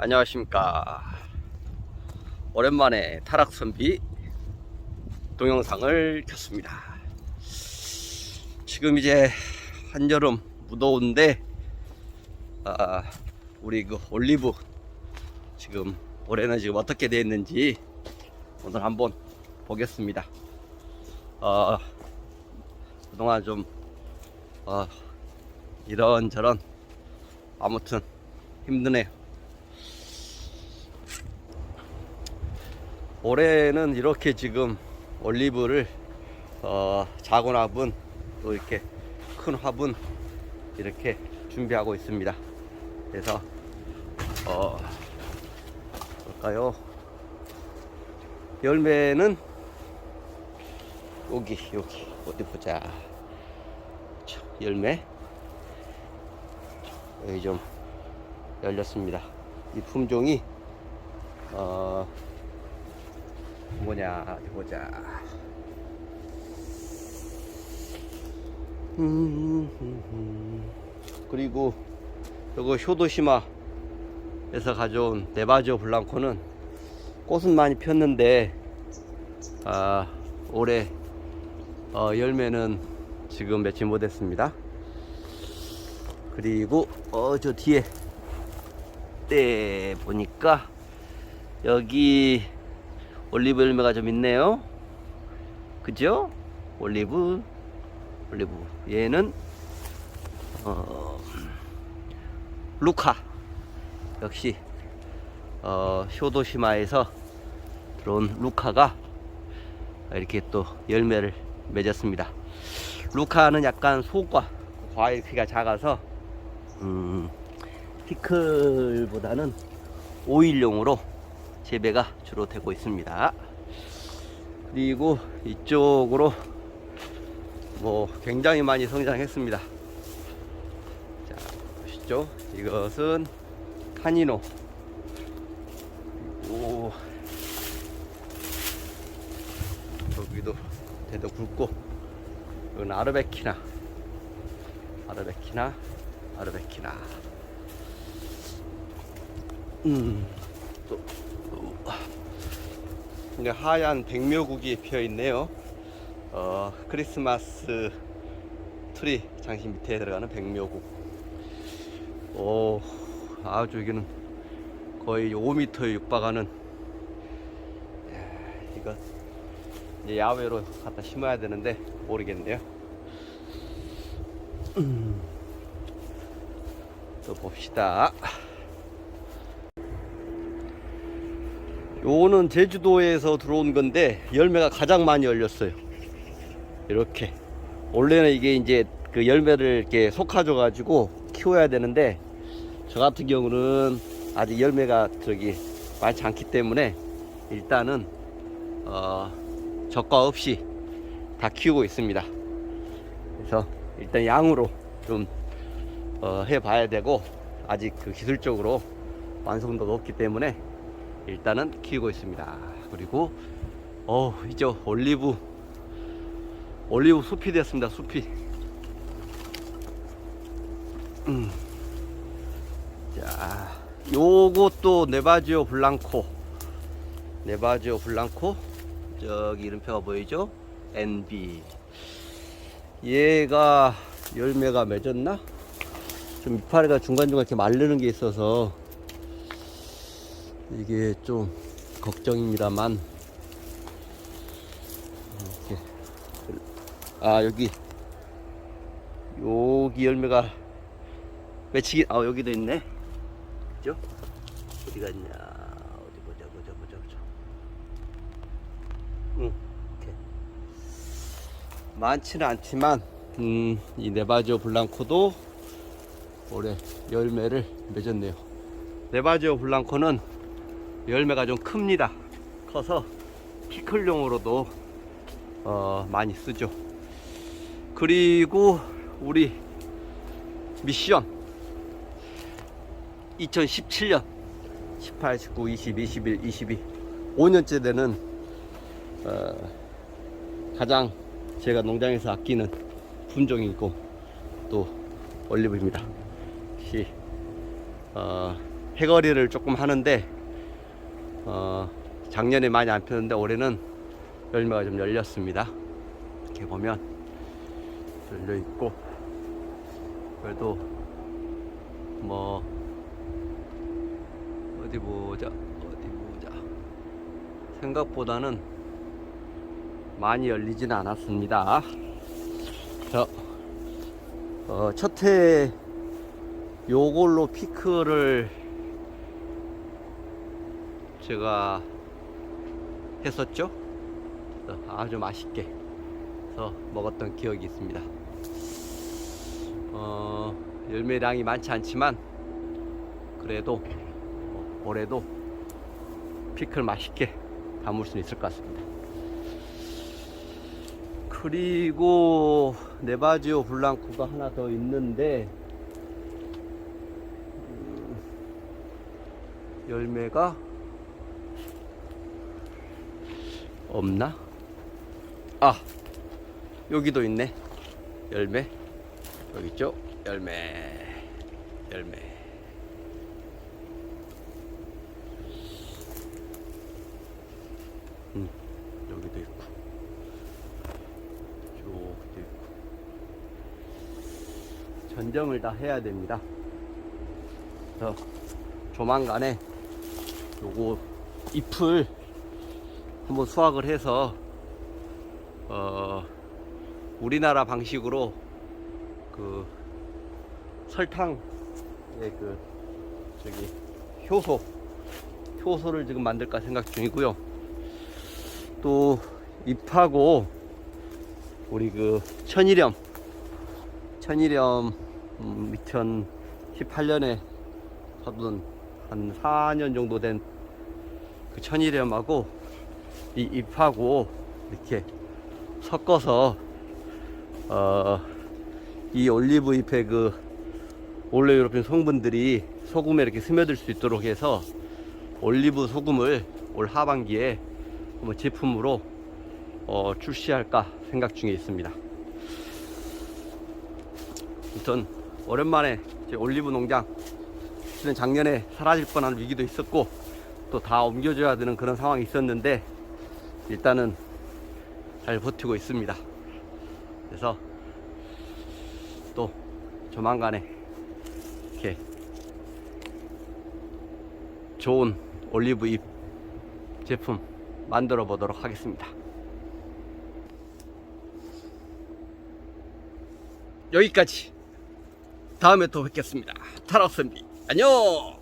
안녕하십니까. 오랜만에 타락선비 동영상을 켰습니다. 지금 이제 한여름 무더운데 아, 우리 그 올리브 지금 올해는 지금 어떻게 되어 있는지 오늘 한번 보겠습니다. 어, 그동안 좀 어, 이런저런 아무튼 힘드네요 올해는 이렇게 지금 올리브를 어, 작은 화분 또 이렇게 큰 화분 이렇게 준비하고 있습니다. 그래서 어 볼까요? 열매는 여기 여기 어디 보자. 자, 열매 여기 좀 열렸습니다. 이 품종이 어 뭐냐 보자. 음, 그리고 요거 쇼도시마에서 가져온 네바지오 블랑코는 꽃은 많이 폈는데 아, 올해 어, 열매는 지금 맺지 못했습니다. 그리고 어 저 뒤에 때 보니까 여기 올리브 열매가 좀 있네요. 그죠? 올리브, 올리브. 얘는 어, 루카. 역시 어, 쇼도시마에서 들어온 루카가 이렇게 또 열매를 맺었습니다. 루카는 약간 소과 과일 키가 작아서 음, 피클보다는 오일용으로 재배가 주로 되고 있습니다. 그리고 이쪽으로 뭐 굉장히 많이 성장했습니다. 자, 보시죠. 이것은 카니노. 오, 여기도 대도 굵고, 이건 아르베키나. 아르베키나, 아르베키나. 음, 또, 하얀 백묘국이 피어 있네요. 어, 크리스마스 트리 장식 밑에 들어가는 백묘국. 오, 아주 여기는 거의 5m에 육박하는. 이야, 이거 이제 야외로 갖다 심어야 되는데 모르겠네요. 음, 또 봅시다. 요거는 제주도에서 들어온 건데 열매가 가장 많이 열렸어요. 이렇게 원래는 이게 이제 그 열매를 이렇게 속아줘 가지고 키워야 되는데 저 같은 경우는 아직 열매가 저기 많지 않기 때문에 일단은 어 적과 없이 다 키우고 있습니다. 그래서 일단 양으로 좀 어, 해봐야 되고 아직 그 기술적으로 완성도가 없기 때문에 일단은 키우고 있습니다. 그리고 어 이제 올리브 올리브 숲이 됐습니다. 숲이. 음. 자, 요것도 네바지오 블랑코. 네바지오 블랑코. 저기 이름표가 보이죠? NB. 얘가 열매가 맺었나? 좀 이파리가 중간중간 이렇게 마르는 게 있어서 이게 좀 걱정입니다만. 이렇게. 아 여기. 여기 열매가 맺히기 아 여기도 있네. 그죠? 어디가 있냐? 어디 보자 보자 보자 보자. 응 이렇게. 많지는 않지만 음, 이 네바지오 블랑코도 올해 열매를 맺었네요. 네바지오 블랑코는 열매가 좀 큽니다. 커서 피클용으로도 어, 많이 쓰죠. 그리고 우리 미션 2017년 18, 19, 20, 21, 22 5년째 되는 어, 가장 제가 농장에서 아끼는 품종이고 또 올리브입니다. 혹시 어, 해거리를 조금 하는데 어, 작년에 많이 안 폈는데 올해는 열매가 좀 열렸습니다. 이렇게 보면 열려 있고 그래도 뭐 어디 보자 어디 보자 생각보다는 많이 열리지는 않았습니다. 저 어, 첫해 요걸로 피크를 제가 했었죠. 아주 맛있게 해서 먹었던 기억이 있습니다. 어, 열매량이 많지 않지만 그래도 어, 올해도 피클 맛있게 담을 수 있을 것 같습니다. 그리고 네바지오 블랑코가 하나 더 있는데 음, 열매가 없나? 아 여기도 있네. 열매. 여기 있죠? 열매. 열매. 음 여기도 있고. 저기도 있고. 전정을 다 해야 됩니다. 그래서 조만간에 요거 잎을 한번 수확을 해서 어 우리나라 방식으로 그 설탕의 그 저기 효소 효소를 지금 만들까 생각 중이고요. 또 잎하고 우리 그 천일염 천일염 음, 2018년에 하던 한 4년 정도 된 그 천일염하고 이 잎하고 이렇게 섞어서 어, 이 올리브 잎의 그 올레유로핀 성분들이 소금에 이렇게 스며들 수 있도록 해서 올리브 소금을 올 하반기에 한번 제품으로 어, 출시할까 생각 중에 있습니다. 아무튼 오랜만에 제 올리브 농장 실은 작년에 사라질 뻔한 위기도 있었고 또 다 옮겨줘야 되는 그런 상황이 있었는데 일단은 잘 버티고 있습니다. 그래서 또 조만간에 이렇게 좋은 올리브 잎 제품 만들어 보도록 하겠습니다. 여기까지 다음에 또 뵙겠습니다. 타락선비 안녕.